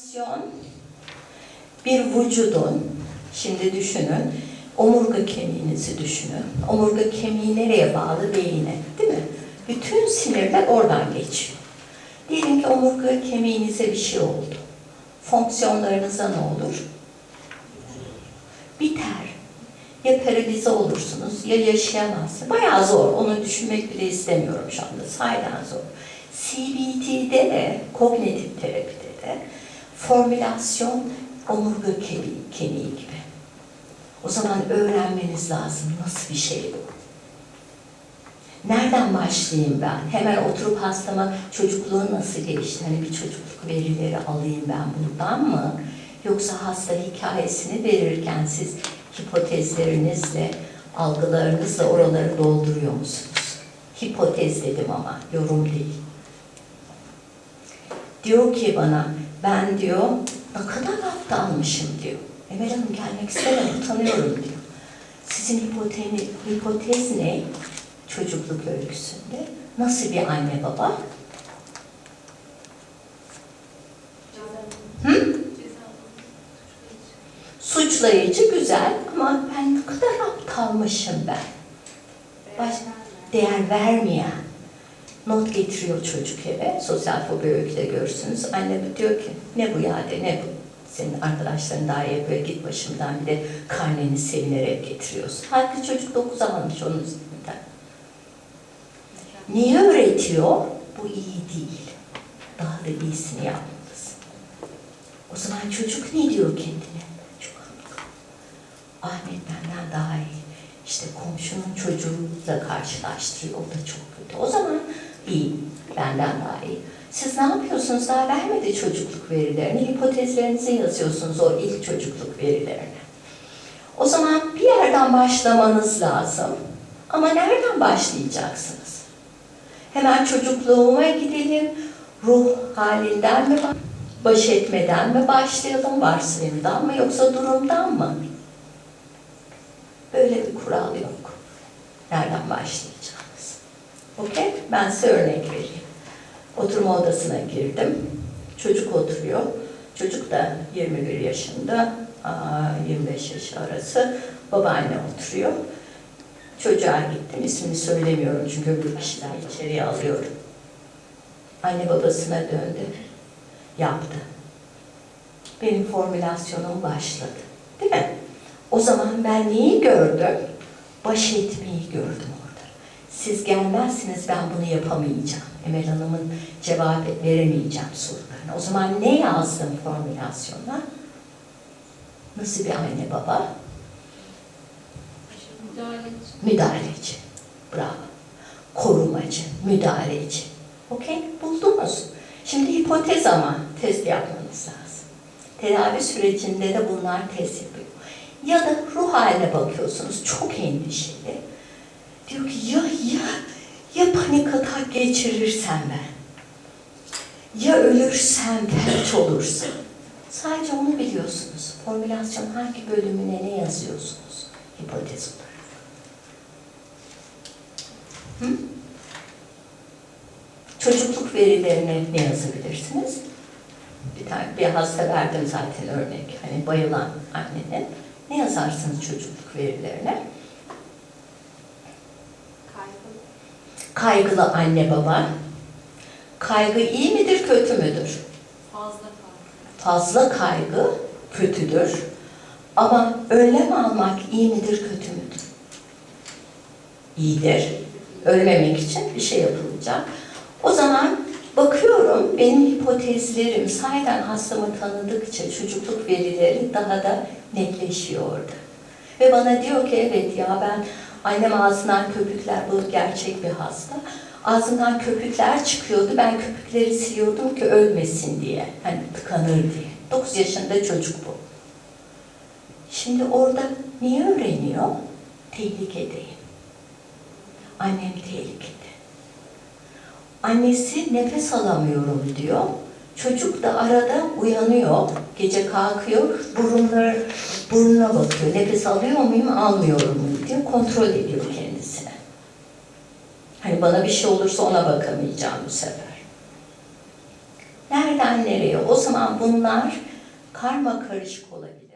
Formülasyon bir vücudun, şimdi düşünün, omurga kemiğinizi düşünün. Omurga kemiği nereye bağlı? Beyine, değil mi? Bütün sinirler oradan geçiyor. Diyelim ki omurga kemiğinize bir şey oldu. Fonksiyonlarınıza ne olur? Biter. Ya paralize olursunuz ya yaşayamazsınız. Bayağı zor. Onu düşünmek bile istemiyorum şu anda. Sahiden zor. CBT'de de, kognitif terapide de formülasyon omurga kemiği, kemiği gibi. O zaman öğrenmeniz lazım nasıl bir şey bu. Nereden başlayayım ben? Hemen oturup hastama çocukluğun nasıl geçti? Hani bir çocukluk verileri alayım ben buradan mı? Yoksa hasta hikayesini verirken siz hipotezlerinizle, algılarınızla oraları dolduruyor musunuz? Hipotez dedim ama yorum değil. Diyor ki bana, ben diyor, ne kadar aptalmışım diyor. Emel Hanım gelmek istemem, utanıyorum diyor. Sizin hipotez, hipotez ne? Çocukluk öyküsünde. Nasıl bir anne baba? Hı? Suçlayıcı güzel ama ben ne kadar aptalmışım ben. Baş, değer vermeyen. Not getiriyor çocuk eve. Sosyal fobi öyküde görürsünüz. Anne diyor ki ne bu ya de ne bu? Senin arkadaşların daha iyi yapıyor. Git başımdan bir de karneni sevinerek getiriyorsun. Halbuki çocuk 9 almış onun üstünden. Niye öğretiyor? Bu iyi değil. Daha da iyisini yapmalısın. O zaman çocuk ne diyor kendine? Çok. Ahmet benden daha iyi. İşte komşunun çocuğuyla karşılaştırıyor. O da çok kötü. O iyi. Benden daha iyi. Siz ne yapıyorsunuz? Daha vermedi çocukluk verilerini. Hipotezlerinizi yazıyorsunuz o ilk çocukluk verilerini. O zaman bir yerden başlamanız lazım. Ama nereden başlayacaksınız? Hemen çocukluğuma gidelim. Ruh halinden mi, baş etmeden mi başlayalım, varsayımdan mı yoksa durumdan mı? Böyle bir kural yok. Nereden başlayacağınız? Okey? Ben size örnek vereyim. Oturma odasına girdim. Çocuk oturuyor. Çocuk da 21 yaşında, 25 yaş arası. Babaanne oturuyor. Çocuğa gittim. ismini söylemiyorum çünkü öbür kişiler içeriye alıyorum. Anne babasına döndü. Yaptı. Benim formülasyonum başladı. Değil mi? O zaman ben neyi gördüm? Baş etmeyi gördüm orada. Siz gelmezsiniz ben bunu yapamayacağım. Emel Hanım'ın cevap veremeyeceğim sorularına. O zaman ne yazdım formülasyona? Nasıl bir anne baba? Müdahaleci. Bravo. Korumacı, müdahaleci. Okey? Buldunuz. Şimdi hipotez ama test yapmanız lazım. Tedavi sürecinde de bunlar test yapıyor. Ya da ruh haline bakıyorsunuz. Çok endişeli. Diyor ki ya ya ya panik atak geçirirsem ben. Ya ölürsem, felç olursam. Sadece onu biliyorsunuz. Formülasyon hangi bölümüne ne yazıyorsunuz? Hipotez olarak. Hı? Çocukluk verilerine ne yazabilirsiniz? Bir tane bir hasta verdim zaten örnek. Hani bayılan annenin. Ne yazarsınız çocukluk verilerine? Kaygılı anne baba. Kaygı iyi midir, kötü müdür? Fazla kaygı. Fazla kaygı kötüdür. Ama önlem almak iyi midir, kötü müdür? İyidir. Ölmemek için bir şey yapılacak. O zaman bakıyorum benim hipotezlerim sahiden hastamı tanıdıkça çocukluk verileri daha da netleşiyor orada. Ve bana diyor ki evet ya ben annem ağzından köpükler, bu gerçek bir hasta. Ağzından köpükler çıkıyordu. Ben köpükleri siliyordum ki ölmesin diye. Hani tıkanır diye. 9 yaşında çocuk bu. Şimdi orada niye öğreniyor? Tehlikedeyim. Annem tehlikede. Annesi nefes alamıyorum diyor. Çocuk da arada uyanıyor, gece kalkıyor, burunları, burnuna bakıyor. Nefes alıyor muyum, almıyorum muyum diye kontrol ediyor kendisine. Hani bana bir şey olursa ona bakamayacağım bu sefer. Nereden nereye? O zaman bunlar karma karışık olabilir.